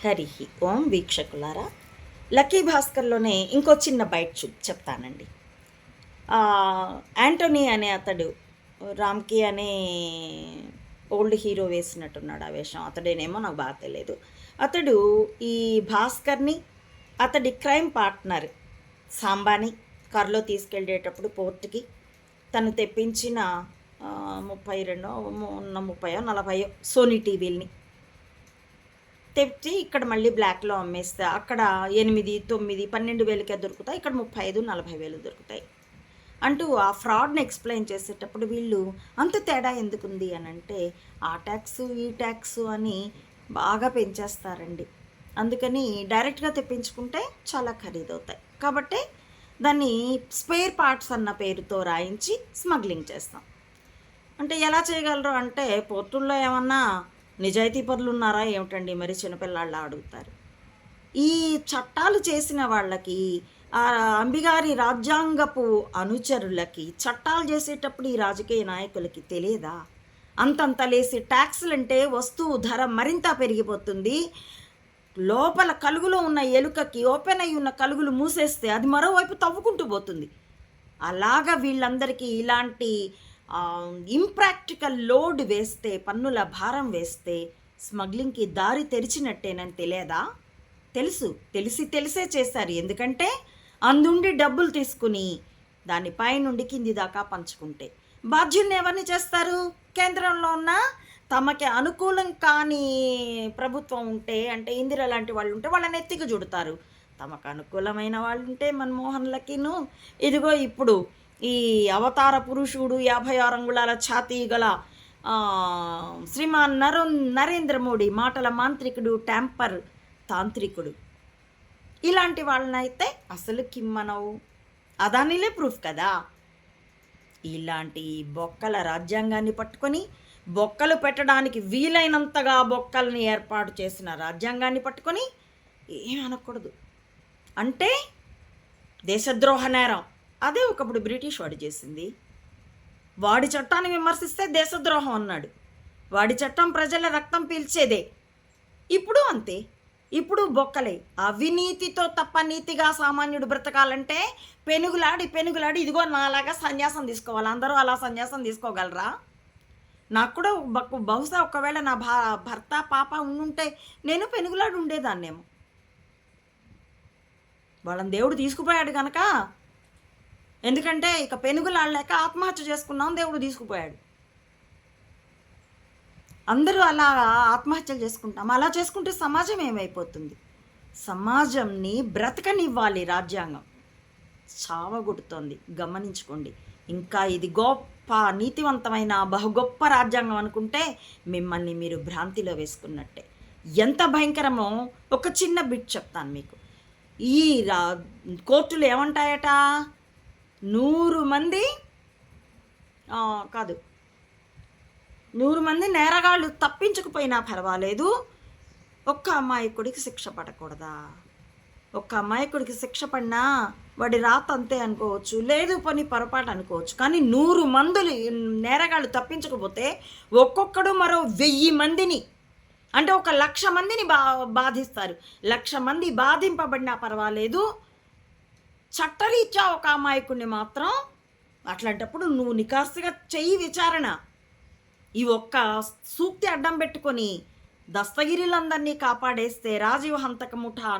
హరి ఓం వీక్షకులారా. Lucky భాస్కర్లోనే ఇంకో చిన్న బయట చూ చెప్తానండి. యాంటోనీ అనే అతడు రామ్కి అనే ఓల్డ్ హీరో వేసినట్టున్నాడు ఆ వేషం. అతడేనేమో నాకు బాగా తెలియదు. అతడు ఈ భాస్కర్ని అతడి క్రైమ్ పార్ట్నర్ సాంబాని కారులో తీసుకెళ్ళేటప్పుడు పోర్టుకి తను తెప్పించిన ముప్పై రెండో ఉన్న ముప్పయో నలభయో సోనీ టీవీల్ని తెచ్చి ఇక్కడ మళ్ళీ బ్లాక్లో అమ్మేస్తే అక్కడ ఎనిమిది తొమ్మిది పన్నెండు వేలకే దొరుకుతాయి. ఇక్కడ ముప్పై ఐదు నలభై వేలు దొరుకుతాయి. అంటూ ఆ ఫ్రాడ్ని ఎక్స్ప్లెయిన్ చేసేటప్పుడు వీళ్ళు అంత తేడా ఎందుకుంది అని అంటే ఆ ట్యాక్స్ ఈ ట్యాక్స్ అని బాగా పెంచేస్తారండి. అందుకని డైరెక్ట్గా తెప్పించుకుంటే చాలా ఖరీదవుతాయి. కాబట్టి దాన్ని స్పేర్ పార్ట్స్ అన్న పేరుతో రాయించి స్మగ్లింగ్ చేస్తాం. అంటే ఎలా చేయగలరు అంటే పోర్టుల్లో ఏమన్నా నిజాయితీ పరులు ఉన్నారా ఏమిటండి? మరి చిన్నపిల్లాళ్ళ అడుగుతారు. ఈ చట్టాలు చేసిన వాళ్ళకి అంబిగారి రాజ్యాంగపు అనుచరులకి చట్టాలు చేసేటప్పుడు ఈ రాజకీయ నాయకులకి తెలియదా? అంతంత లేసి ట్యాక్సులంటే వస్తువు ధర మరింత పెరిగిపోతుంది. లోపల కలుగులో ఉన్న ఎలుకకి ఓపెన్ అయి ఉన్న కలుగులు మూసేస్తే అది మరోవైపు తవ్వుకుంటూ పోతుంది. అలాగా వీళ్ళందరికీ ఇలాంటి ఇంప్రాక్టికల్ లోడ్ వేస్తే పన్నుల భారం వేస్తే స్మగ్లింగ్కి దారి తెరిచినట్టేనని తెలియదా? తెలుసు. తెలిసి తెలిసే చేశారు ఎందుకంటే అందుండి డబ్బులు తీసుకుని దాని పైనుండి కింది దాకా పంచుకుంటే. బాధ్యుల్ని ఎవరిని చేస్తారు? కేంద్రంలో ఉన్న తమకి అనుకూలం కాని ప్రభుత్వం ఉంటే అంటే ఇందిర లాంటి వాళ్ళు ఉంటే వాళ్ళని ఎత్తికి చూడతారు తమకు అనుకూలమైన వాళ్ళు ఉంటే మన్మోహన్లకిను ఇదిగో ఇప్పుడు ఈ అవతార పురుషుడు యాభై ఆరు అంగుళాల ఛాతీ గల శ్రీమాన్ నరు నరేంద్ర మోడీ మాటల మాంత్రికుడు ట్యాంపర్ తాంత్రికుడు. ఇలాంటి వాళ్ళనైతే అసలు కిమ్మనవు. అదానిలే ప్రూఫ్ కదా? ఇలాంటి బొక్కల రాజ్యాంగాన్ని పట్టుకొని బొక్కలు పెట్టడానికి వీలైనంతగా బొక్కల్ని ఏర్పాటు చేసిన రాజ్యాంగాన్ని పట్టుకొని ఏం అనకూడదు అంటే దేశద్రోహ నేరం. అదే ఒకప్పుడు బ్రిటిష్ వాడు చేసింది. వాడి చట్టాన్ని విమర్శిస్తే దేశద్రోహం అన్నాడు. వాడి చట్టం ప్రజల రక్తం పీల్చేదే. ఇప్పుడు అంతే. ఇప్పుడు బొక్కలే. అవినీతితో తప్ప నీతిగా సామాన్యుడు బ్రతకాలంటే పెనుగులాడి పెనుగులాడి ఇదిగో నాలాగా సన్యాసం తీసుకోవాలి. అందరూ అలా సన్యాసం తీసుకోగలరా? నాకు కూడా బ- బహుశా ఒకవేళ నా భా భర్త పాప ఉండుంటే నేను పెనుగులాడి ఉండేదాన్నేమో. వాళ్ళని దేవుడు తీసుకుపోయాడు కనుక ఎందుకంటే ఇక పెనుగులాడలేక ఆత్మహత్య చేసుకున్నాం దేవుడు తీసుకుపోయాడు. అందరూ అలా ఆత్మహత్యలు చేసుకుంటాం. అలా చేసుకుంటే సమాజం ఏమైపోతుంది? సమాజంని బ్రతకనివ్వాలి రాజ్యాంగం. చావగొడుతోంది. గమనించుకోండి. ఇంకా ఇది గొప్ప నీతివంతమైన బహు గొప్ప రాజ్యాంగం అనుకుంటే మిమ్మల్ని మీరు భ్రాంతిలో వేసుకున్నట్టే. ఎంత భయంకరమో ఒక చిన్న బిట్ చెప్తాను మీకు. ఈ రా కోర్టులు ఏమంటాయట? నూరు మంది కాదు. నూరు మంది నేరగాళ్ళు తప్పించకపోయినా పర్వాలేదు. ఒక్క అమాయకుడికి శిక్ష పడకూడదా? ఒక్క అమాయకుడికి శిక్ష పడినా వాడి రాత అంతే అనుకోవచ్చు లేదు పని పొరపాటు అనుకోవచ్చు. కానీ నూరు మందులు నేరగాళ్ళు తప్పించకపోతే ఒక్కొక్కడు మరో వెయ్యి మందిని అంటే ఒక లక్ష మందిని బా బాధిస్తారు. లక్ష మంది బాధింపబడినా పర్వాలేదు. చట్టరీత్యా ఒక అమాయకుడిని మాత్రం అట్లాంటప్పుడు నువ్వు నికాసుగా చెయ్యి విచారణ. ఈ ఒక్క సూక్తి అడ్డం పెట్టుకొని దస్తగిరిలందరినీ కాపాడేస్తే రాజీవ్ హంతక ముఠా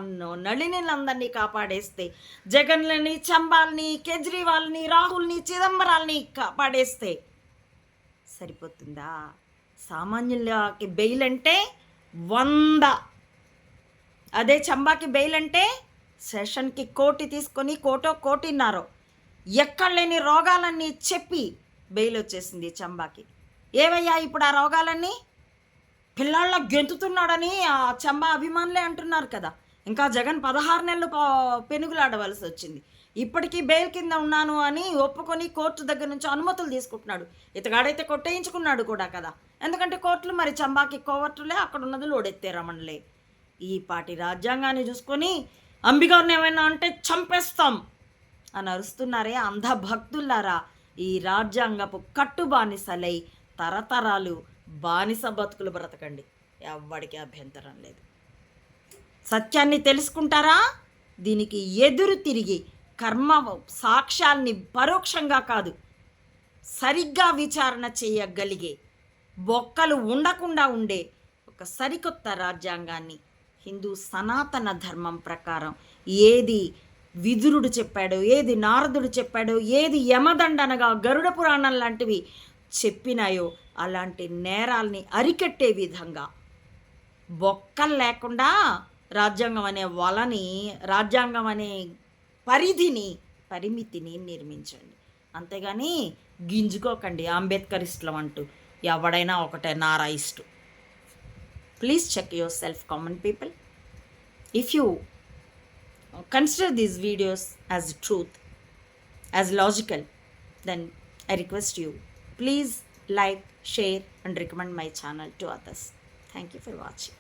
నళినిలందరినీ కాపాడేస్తే జగన్లని చంబాల్ని కేజ్రీవాల్ని రాహుల్ని చిదంబరాల్ని కాపాడేస్తే సరిపోతుందా? సామాన్యులకి బెయిల్ అంటే వంద. అదే చంబాకి బెయిల్ అంటే సెషన్కి కోటి తీసుకొని కోటో కోటిన్నారో. ఎక్కడ లేని రోగాలన్నీ చెప్పి బెయిల్ వచ్చేసింది చంబాకి. ఏవయ్యా ఇప్పుడు ఆ రోగాలన్నీ? పిల్లాళ్ళ గెంతుతున్నాడని ఆ చంబా అభిమానులే అంటున్నారు కదా. ఇంకా జగన్ పదహారు నెలలు పెనుగులాడవలసి వచ్చింది. ఇప్పటికీ బెయిల్ కింద ఉన్నాను అని ఒప్పుకొని కోర్టు దగ్గర నుంచి అనుమతులు తీసుకుంటున్నాడు. ఇతగాడైతే కొట్టేయించుకున్నాడు కూడా కదా. ఎందుకంటే కోర్టులు మరి చంబాకి కోవర్టులే అక్కడ ఉన్నది లోడెత్తే రమణలే. ఈ పాటి రాజ్యాంగాన్ని చూసుకొని అంబిగారిని ఏమైనా అంటే చంపేస్తాం అని అరుస్తున్నారే అంధ భక్తులారా ఈ రాజ్యాంగపు కట్టు బానిసలై తరతరాలు బానిస బతుకులు బ్రతకండి. ఎవ్వడికి అభ్యంతరం లేదు. సత్యాన్ని తెలుసుకుంటారా? దీనికి ఎదురు తిరిగి కర్మ సాక్ష్యాల్ని పరోక్షంగా కాదు సరిగ్గా విచారణ చేయగలిగే బొక్కలు ఉండకుండా ఉండే ఒక సరికొత్త రాజ్యాంగాన్ని హిందూ సనాతన ధర్మం ప్రకారం ఏది విదురుడు చెప్పాడో ఏది నారదుడు చెప్పాడో ఏది యమదండనగా గరుడ పురాణం లాంటివి చెప్పినాయో అలాంటి నేరాల్ని అరికట్టే విధంగా బొక్కలు లేకుండా రాజ్యాంగం అనే వలని రాజ్యాంగం అనే పరిధిని పరిమితిని నిర్మించండి. అంతేగాని గింజుకోకండి అంబేద్కరిస్టులం అంటూ. ఎవడైనా ఒకటే నారాయిస్టు. ఇష్టం Please check yourself, common people. If you consider these videos as truth, as logical, then I request you, please like, share, and recommend my channel to others. Thank you for watching.